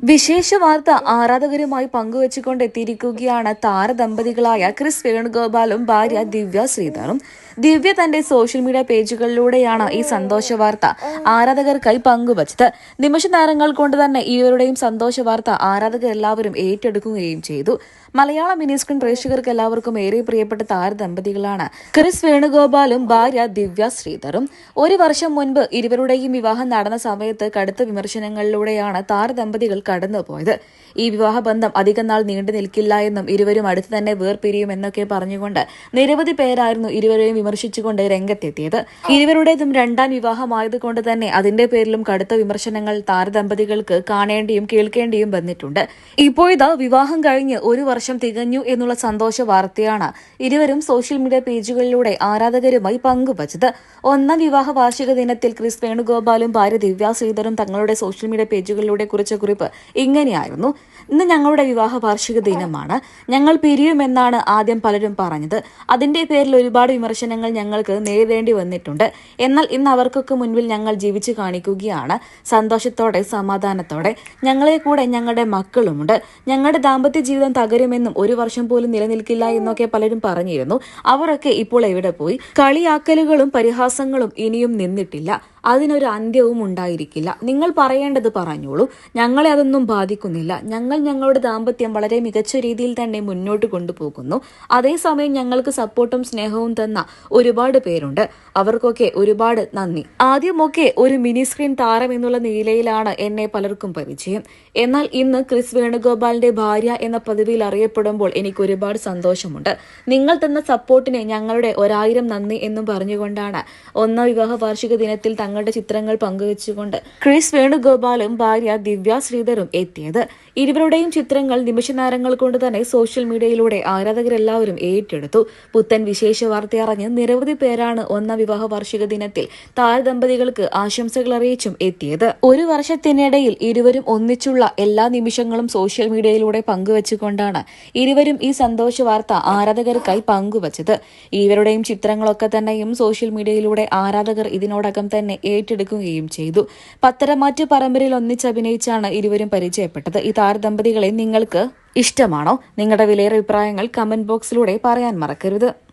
വിശേഷ വാർത്ത ആരാധകരുമായി പങ്കുവച്ചുകൊണ്ട് എത്തിയിരിക്കുകയാണ് താരദമ്പതികളായ ക്രിസ് വേണുഗോപാലും ഭാര്യ ദിവ്യ ശ്രീധറും. ദിവ്യ തന്റെ സോഷ്യൽ മീഡിയ പേജുകളിലൂടെയാണ് ഈ സന്തോഷ വാർത്ത ആരാധകർക്കായി പങ്കുവച്ചത്. നിമിഷ നേരങ്ങൾ കൊണ്ട് തന്നെ ഇവരുടെയും സന്തോഷ വാർത്ത ആരാധകർ എല്ലാവരും ഏറ്റെടുക്കുകയും ചെയ്തു. മലയാള മിനി സ്ക്രീൻ പ്രേക്ഷകർക്ക് എല്ലാവർക്കും ഏറെ പ്രിയപ്പെട്ട താരദമ്പതികളാണ്. ക്രിസ് വേണുഗോപാലും ഭാര്യ ദിവ്യ ശ്രീധറും. ഒരു വർഷം മുൻപ് ഇരുവരുടെയും വിവാഹം നടന്ന സമയത്ത് കടുത്ത വിമർശനങ്ങളിലൂടെയാണ് താരദമ്പതികൾ കടന്നുപോയത്. ഈ വിവാഹ ബന്ധം അധികം നാൾ നീണ്ടു നിൽക്കില്ല എന്നും ഇരുവരും അടുത്ത് തന്നെ വേർപിരിയുമെന്നൊക്കെ പറഞ്ഞുകൊണ്ട് നിരവധി പേരായിരുന്നു ഇരുവരെയും വിമർശിച്ചുകൊണ്ട് രംഗത്തെത്തിയത്. ഇരുവരുടേതും രണ്ടാം വിവാഹമായതുകൊണ്ട് തന്നെ അതിന്റെ പേരിലും കടുത്ത വിമർശനങ്ങൾ താരദമ്പതികൾക്ക് കാണേണ്ടിയും കേൾക്കേണ്ടിയും വന്നിട്ടുണ്ട്. ഇപ്പോഴിതാ വിവാഹം കഴിഞ്ഞ് ഒരു വർഷം തികഞ്ഞു എന്നുള്ള സന്തോഷ വാർത്തയാണ് ഇരുവരും സോഷ്യൽ മീഡിയ പേജുകളിലൂടെ ആരാധകരുമായി പങ്കുവച്ചത്. ഒന്നാം വിവാഹ വാർഷിക ദിനത്തിൽ ക്രിസ് വേണുഗോപാലും ഭാര്യ ദിവ്യ ശ്രീധറും തങ്ങളുടെ സോഷ്യൽ മീഡിയ പേജുകളിലൂടെ കുറിച്ച കുറിപ്പ് ഇങ്ങനെയായിരുന്നു. ഇന്ന് ഞങ്ങളുടെ വിവാഹ വാർഷിക ദിനമാണ്. ഞങ്ങൾ പിരിയുമെന്നാണ് ആദ്യം പലരും പറഞ്ഞത്. അതിന്റെ പേരിൽ ഒരുപാട് വിമർശനങ്ങൾ ഞങ്ങൾക്ക് നേരിടേണ്ടി വന്നിട്ടുണ്ട്. എന്നാൽ ഇന്ന് അവർക്കൊക്കെ മുൻപിൽ ഞങ്ങൾ ജീവിച്ചു കാണിക്കുകയാണ്. സന്തോഷത്തോടെ സമാധാനത്തോടെ ഞങ്ങളെ കൂടെ ഞങ്ങളുടെ മക്കളുമുണ്ട്. ഞങ്ങളുടെ ദാമ്പത്യ ജീവിതം തകരുമെന്നും ഒരു വർഷം പോലും നിലനിൽക്കില്ല എന്നൊക്കെ പലരും പറഞ്ഞിരുന്നു. അവരൊക്കെ ഇപ്പോൾ എവിടെ പോയി? കളിയാക്കലുകളും പരിഹാസങ്ങളും ഇനിയും നിന്നിട്ടില്ല. അതിനൊരു അന്ത്യവും ഉണ്ടായിരിക്കില്ല. നിങ്ങൾ പറയേണ്ടത് പറഞ്ഞോളൂ. ഞങ്ങളെ അതൊന്നും ബാധിക്കുന്നില്ല. ഞങ്ങൾ ഞങ്ങളുടെ ദാമ്പത്യം വളരെ മികച്ച രീതിയിൽ തന്നെ മുന്നോട്ട് കൊണ്ടുപോകുന്നു. അതേസമയം ഞങ്ങൾക്ക് സപ്പോർട്ടും സ്നേഹവും തന്ന ഒരുപാട് പേരുണ്ട്. അവർക്കൊക്കെ ഒരുപാട് നന്ദി. ആദ്യമൊക്കെ ഒരു മിനി സ്ക്രീൻ താരം എന്നുള്ള നിലയിലാണ് എന്നെ പലർക്കും പരിചയം. എന്നാൽ ഇന്ന് ക്രിസ് വേണുഗോപാലിന്റെ ഭാര്യ എന്ന പദവിയിൽ അറിയപ്പെടുമ്പോൾ എനിക്ക് ഒരുപാട് സന്തോഷമുണ്ട്. നിങ്ങൾ തന്ന സപ്പോർട്ടിന് ഞങ്ങളുടെ ഒരായിരം നന്ദി എന്നും പറഞ്ഞുകൊണ്ടാണ് ഒന്നാം വിവാഹ വാർഷിക ദിനത്തിൽ തങ്ങളുടെ ചിത്രങ്ങൾ പങ്കുവച്ചുകൊണ്ട് ക്രിസ് വേണുഗോപാലും ഭാര്യ ദിവ്യ ശ്രീധരും എത്തിയത്. ഇരുവരുടെയും ചിത്രങ്ങൾ നിമിഷനേരങ്ങൾ കൊണ്ട് തന്നെ സോഷ്യൽ മീഡിയയിലൂടെ ആരാധകരെല്ലാവരും ഏറ്റെടുത്തു. പുത്തൻ വിശേഷ വാർത്ത അറിഞ്ഞ് നിരവധി പേരാണ് ഒന്നാം വിവാഹ വാർഷിക ദിനത്തിൽ താരദമ്പതികൾക്ക് ആശംസകൾ അറിയിച്ചും എത്തിയത്. ഒരു വർഷത്തിനിടയിൽ ഇരുവരും ഒന്നിച്ചുള്ള എല്ലാ നിമിഷങ്ങളും സോഷ്യൽ മീഡിയയിലൂടെ പങ്കുവച്ചുകൊണ്ടാണ് ഇരുവരും ഈ സന്തോഷ വാർത്ത ആരാധകർക്കായി പങ്കുവച്ചത്. ഇരുവരുടെയും ചിത്രങ്ങളൊക്കെ തന്നെയും സോഷ്യൽ മീഡിയയിലൂടെ ആരാധകർ ഇതിനോടകം തന്നെ ഏറ്റെടുക്കുകയും ചെയ്തു. പത്തരമാറ്റ് പരമ്പരയിൽ ഒന്നിച്ചഭിനയിച്ചാണ് ഇരുവരും പരിചയപ്പെട്ടത്. ഈ താരദമ്പതികളെ നിങ്ങൾക്ക് ഇഷ്ടമാണോ? നിങ്ങളുടെ വിലയേറെ അഭിപ്രായങ്ങൾ കമന്റ് ബോക്സിലൂടെ പറയാൻ മറക്കരുത്.